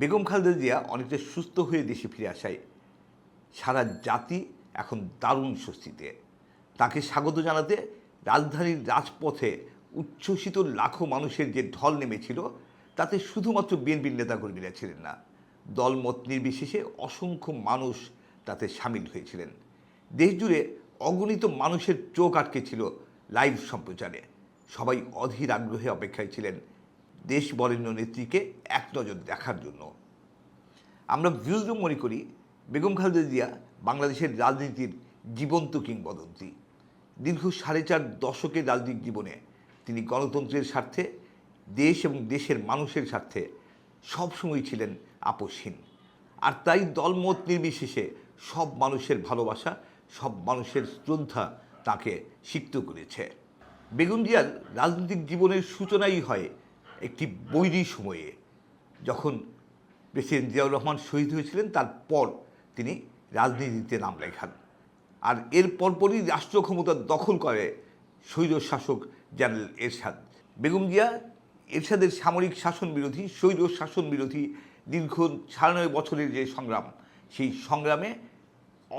বেগম খালেদা জিয়া অনেকটা সুস্থ হয়ে দেশে ফিরে আসায় সারা জাতি এখন দারুণ স্বস্তিতে। তাকে স্বাগত জানাতে রাজধানীর রাজপথে উচ্ছ্বসিত লাখো মানুষের যে ঢল নেমেছিল, তাতে শুধুমাত্র বিএনপির নেতাকর্মীরা ছিলেন না, দলমত নির্বিশেষে অসংখ্য মানুষ তাতে সামিল হয়েছিলেন। দেশজুড়ে অগণিত মানুষের চোখ আটকে ছিল লাইভ সম্প্রচারে। সবাই অধীর আগ্রহে অপেক্ষায় ছিলেন দেশ বরেণ্য নেত্রীকে এক নজর দেখার জন্য। আমরা ভিউজরুম মনে করি, বেগম খালেদা জিয়া বাংলাদেশের রাজনীতির জীবন্ত কিংবদন্তি। দীর্ঘ সাড়ে চার দশকের রাজনৈতিক জীবনে তিনি গণতন্ত্রের স্বার্থে, দেশ এবং দেশের মানুষের স্বার্থে সবসময় ছিলেন আপোষহীন। আর তাই দলমত নির্বিশেষে সব মানুষের ভালোবাসা, সব মানুষের শ্রদ্ধা তাকে সিক্ত করেছে। বেগম জিয়ার রাজনৈতিক জীবনের সূচনাই হয় একটি বৈরী সময়ে যখন প্রেসিডেন্ট জিয়াউর রহমান শহীদ হয়েছিলেন, তারপর তিনি রাজনীতিতে নাম লেখান। আর এর পরপরই রাষ্ট্র ক্ষমতা দখল করে স্বৈর শাসক জেনারেল এরশাদ। বেগম জিয়া এরশাদের সামরিক শাসন বিরোধী স্বৈর শাসন বিরোধী দীর্ঘ সাড়ে নয় বছরের যে সংগ্রাম, সেই সংগ্রামে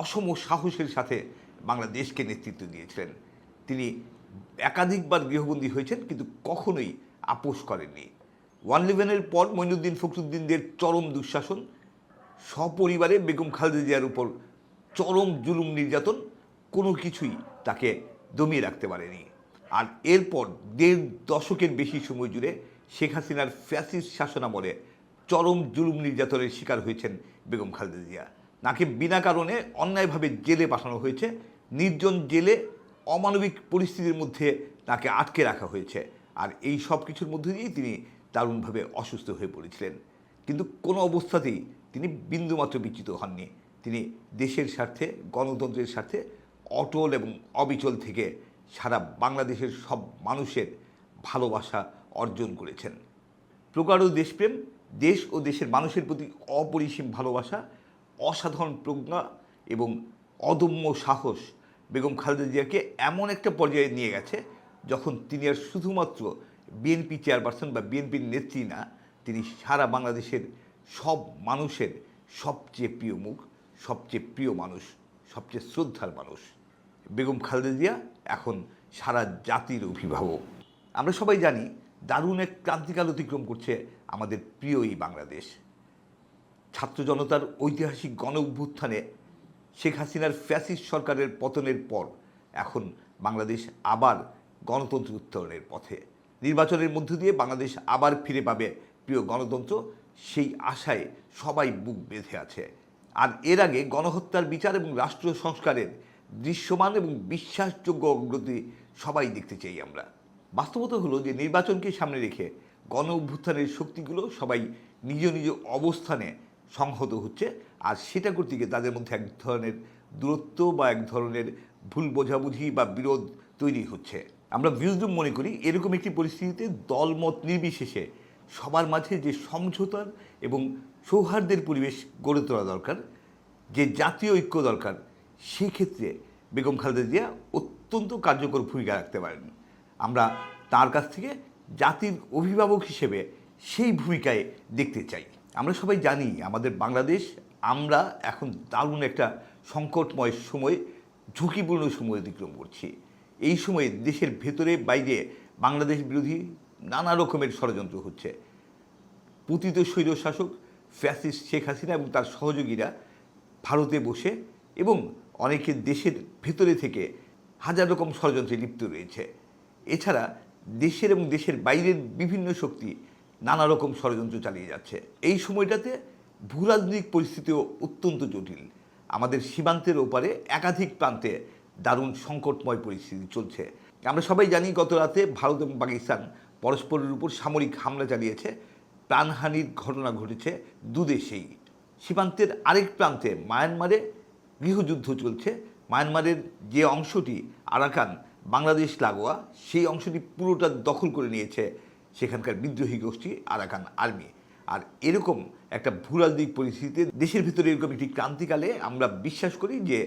অসম সাহসের সাথে বাংলাদেশকে নেতৃত্ব দিয়েছিলেন। তিনি একাধিকবার গৃহবন্দী হয়েছেন, কিন্তু কখনোই আপোষ করেননি। ওয়ান ইলেভেনের পর মঈনুদ্দিন ফখরুদ্দিনদের চরম দুঃশাসন, সপরিবারে বেগম খালেদা জিয়ার উপর চরম জুলুম নির্যাতন, কোনো কিছুই তাকে দমিয়ে রাখতে পারেনি। আর এরপর দেড় দশকের বেশি সময় জুড়ে শেখ হাসিনার ফ্যাসিস্ট শাসনামলে চরম জুলুম নির্যাতনের শিকার হয়েছেন বেগম খালেদা জিয়া। তাকে বিনা কারণে অন্যায়ভাবে জেলে পাঠানো হয়েছে, নির্জন জেলে অমানবিক পরিস্থিতির মধ্যে তাকে আটকে রাখা হয়েছে। আর এই সব কিছুর মধ্যে দিয়েই তিনি দারুণভাবে অসুস্থ হয়ে পড়েছিলেন। কিন্তু কোনো অবস্থাতেই তিনি বিন্দুমাত্র বিচ্যুত হননি। তিনি দেশের স্বার্থে, গণতন্ত্রের স্বার্থে অটল এবং অবিচল থেকে সারা বাংলাদেশের সব মানুষের ভালোবাসা অর্জন করেছেন। প্রগাঢ় দেশপ্রেম, দেশ ও দেশের মানুষের প্রতি অপরিসীম ভালোবাসা, অসাধারণ প্রজ্ঞা এবং অদম্য সাহস বেগম খালেদা জিয়াকে এমন একটা পর্যায়ে নিয়ে গেছে যখন তিনি আর শুধুমাত্র বিএনপি চেয়ারপারসন বা বিএনপির নেত্রী না, তিনি সারা বাংলাদেশের সব মানুষের সবচেয়ে প্রিয় মুখ, সবচেয়ে প্রিয় মানুষ, সবচেয়ে শ্রদ্ধার মানুষ বেগম খালেদা জিয়া, এখন সারা জাতির অভিভাবক। আমরা সবাই জানি দারুণ এক ক্রান্তিকাল অতিক্রম করছে আমাদের প্রিয় এই বাংলাদেশ। ছাত্র জনতার ঐতিহাসিক গণ অভ্যুত্থানে শেখ হাসিনার ফ্যাসিস্ট সরকারের পতনের পর এখন বাংলাদেশ আবার গণতন্ত্র উত্তরণের পথে। নির্বাচনের মধ্য দিয়ে বাংলাদেশ আবার ফিরে পাবে প্রিয় গণতন্ত্র, সেই আশায় সবাই বুক বেঁধে আছে। আর এর আগে গণহত্যার বিচার এবং রাষ্ট্র সংস্কারের দৃশ্যমান এবং বিশ্বাসযোগ্য অগ্রগতি সবাই দেখতে চাই আমরা। বাস্তবতা হলো যে নির্বাচনকে সামনে রেখে গণ অভ্যুত্থানের শক্তিগুলো সবাই নিজ নিজ অবস্থানে সংহত হচ্ছে, আর সেটা করতে গিয়ে তাদের মধ্যে এক ধরনের দূরত্ব বা এক ধরনের ভুল বোঝাবুঝি বা বিরোধ তৈরি হচ্ছে। আমরা ভিউজডুম মনে করি, এরকম একটি পরিস্থিতিতে দলমত নির্বিশেষে সবার মাঝে যে সমঝোতার এবং সৌহার্দ্যের পরিবেশ গড়ে তোলা দরকার, যে জাতীয় ঐক্য দরকার, সেই ক্ষেত্রে বেগম খালেদা জিয়া অত্যন্ত কার্যকর ভূমিকা রাখতে পারেন। আমরা তার কাছ থেকে জাতির অভিভাবক হিসেবে সেই ভূমিকায় দেখতে চাই। আমরা সবাই জানি, আমাদের বাংলাদেশ, আমরা এখন দারুণ একটা সংকটময় সময়, ঝুঁকিপূর্ণ সময় অতিক্রম করছি। এই সময়ে দেশের ভেতরে বাইরে বাংলাদেশ বিরোধী নানা রকমের ষড়যন্ত্র হচ্ছে। পতিত স্বৈর শাসক, ফ্যাসিস্ট শেখ হাসিনা এবং তার সহযোগীরা ভারতে বসে এবং অনেকে দেশের ভেতরে থেকে হাজার রকম ষড়যন্ত্রে লিপ্ত রয়েছে। এছাড়া দেশের এবং দেশের বাইরের বিভিন্ন শক্তি নানা রকম ষড়যন্ত্র চালিয়ে যাচ্ছে। এই সময়টাতে ভূরাজনৈতিক পরিস্থিতিও অত্যন্ত জটিল। আমাদের সীমান্তের ওপারে একাধিক প্রান্তে দারুণ সংকটময় পরিস্থিতি চলছে। আমরা সবাই জানি গত রাতে ভারত এবং পাকিস্তান পরস্পরের উপর সামরিক হামলা চালিয়েছে। প্রাণহানির ঘটনা ঘটেছে দুদেশেই সীমান্তের আরেক প্রান্তে মায়ানমারে গৃহযুদ্ধ চলছে। মায়ানমারের যে অংশটি আরাকান, বাংলাদেশ, লাগোয়া, সেই অংশটি পুরোটা দখল করে নিয়েছে সেখানকার বিদ্রোহী গোষ্ঠী আরাকান আর্মি। আর এরকম একটা ভূরাজনৈতিক পরিস্থিতিতে দেশের ভিতরে এরকম একটি ক্রান্তিকালে আমরা বিশ্বাস করি যে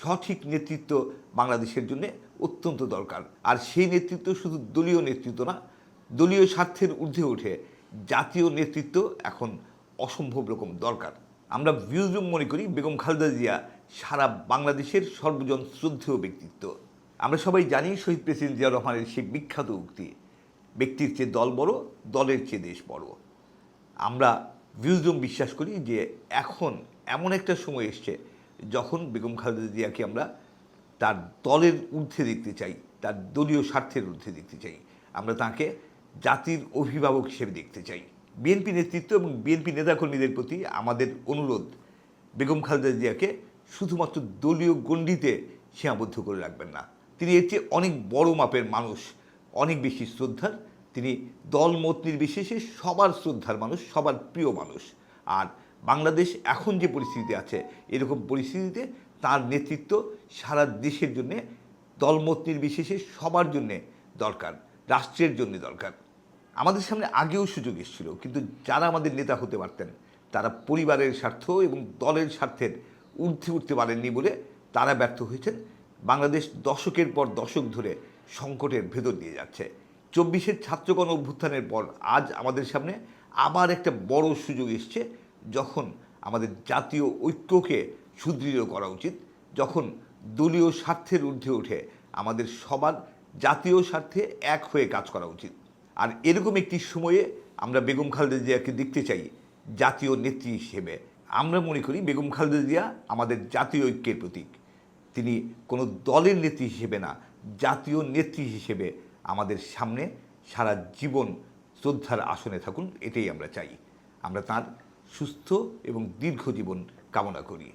সঠিক নেতৃত্ব বাংলাদেশের জন্য অত্যন্ত দরকার। আর সেই নেতৃত্ব শুধু দলীয় নেতৃত্ব না, দলীয় স্বার্থের ঊর্ধ্বে ওঠে জাতীয় নেতৃত্ব এখন অসম্ভব রকম দরকার। আমরা ভিউজুম মনে করি, বেগম খালেদা জিয়া সারা বাংলাদেশের সর্বজন শ্রদ্ধেয় ব্যক্তিত্ব। আমরা সবাই জানি শহীদ প্রেসিডেন্ট জিয়া রহমানের সেই বিখ্যাত উক্তি, ব্যক্তির চেয়ে দল বড়, দলের চেয়ে দেশ বড়। আমরা ভিউজম বিশ্বাস করি যে এখন এমন একটা সময় এসছে যখন বেগম খালেদা জিয়াকে আমরা তার দলের ঊর্ধ্বে দেখতে চাই, তার দলীয় স্বার্থের ঊর্ধ্বে দেখতে চাই, আমরা তাকে জাতির অভিভাবক হিসেবে দেখতে চাই। বিএনপি নেতৃত্ব এবং বিএনপি নেতাকর্মীদের প্রতি আমাদের অনুরোধ, বেগম খালেদা জিয়াকে শুধুমাত্র দলীয় গণ্ডিতে সীমাবদ্ধ করে রাখবেন না। তিনি এর চেয়ে অনেক বড় মাপের মানুষ, অনেক বেশি শ্রদ্ধার। তিনি দল মত নির্বিশেষে সবার শ্রদ্ধার মানুষ, সবার প্রিয় মানুষ। আর বাংলাদেশ এখন যে পরিস্থিতিতে আছে, এরকম পরিস্থিতিতে তার নেতৃত্ব সারা দেশের জন্যে, দলমত নির্বিশেষে সবার জন্যে দরকার, রাষ্ট্রের জন্য দরকার। আমাদের সামনে আগেও সুযোগ এসেছিল, কিন্তু যারা আমাদের নেতা হতে পারতেন, তারা পরিবারের স্বার্থ এবং দলের স্বার্থের ঊর্ধ্বে উঠতে পারেননি বলে তারা ব্যর্থ হয়েছেন। বাংলাদেশ দশকের পর দশক ধরে সংকটের ভেতর দিয়ে যাচ্ছে। চব্বিশের ছাত্রগণ অভ্যুত্থানের পর আজ আমাদের সামনে আবার একটা বড় সুযোগ এসছে যখন আমাদের জাতীয় ঐক্যকে সুদৃঢ় করা উচিত, যখন দলীয় স্বার্থের ঊর্ধ্বে উঠে আমাদের সবার জাতীয় স্বার্থে এক হয়ে কাজ করা উচিত। আর এরকম একটি সময়ে আমরা বেগম খালেদা জিয়াকে দেখতে চাই, জাতীয় নেত্রী হিসেবে। আমরা মনে করি বেগম খালেদা জিয়া আমাদের জাতীয় ঐক্যের প্রতীক। তিনি কোনো দলের নেত্রী হিসেবে না, জাতীয় নেত্রী হিসেবে আমাদের সামনে সারা জীবন শ্রদ্ধার আসনে থাকুন, এটাই আমরা চাই। আমরা তার সুস্থ এবং দীর্ঘ জীবন কামনা করি।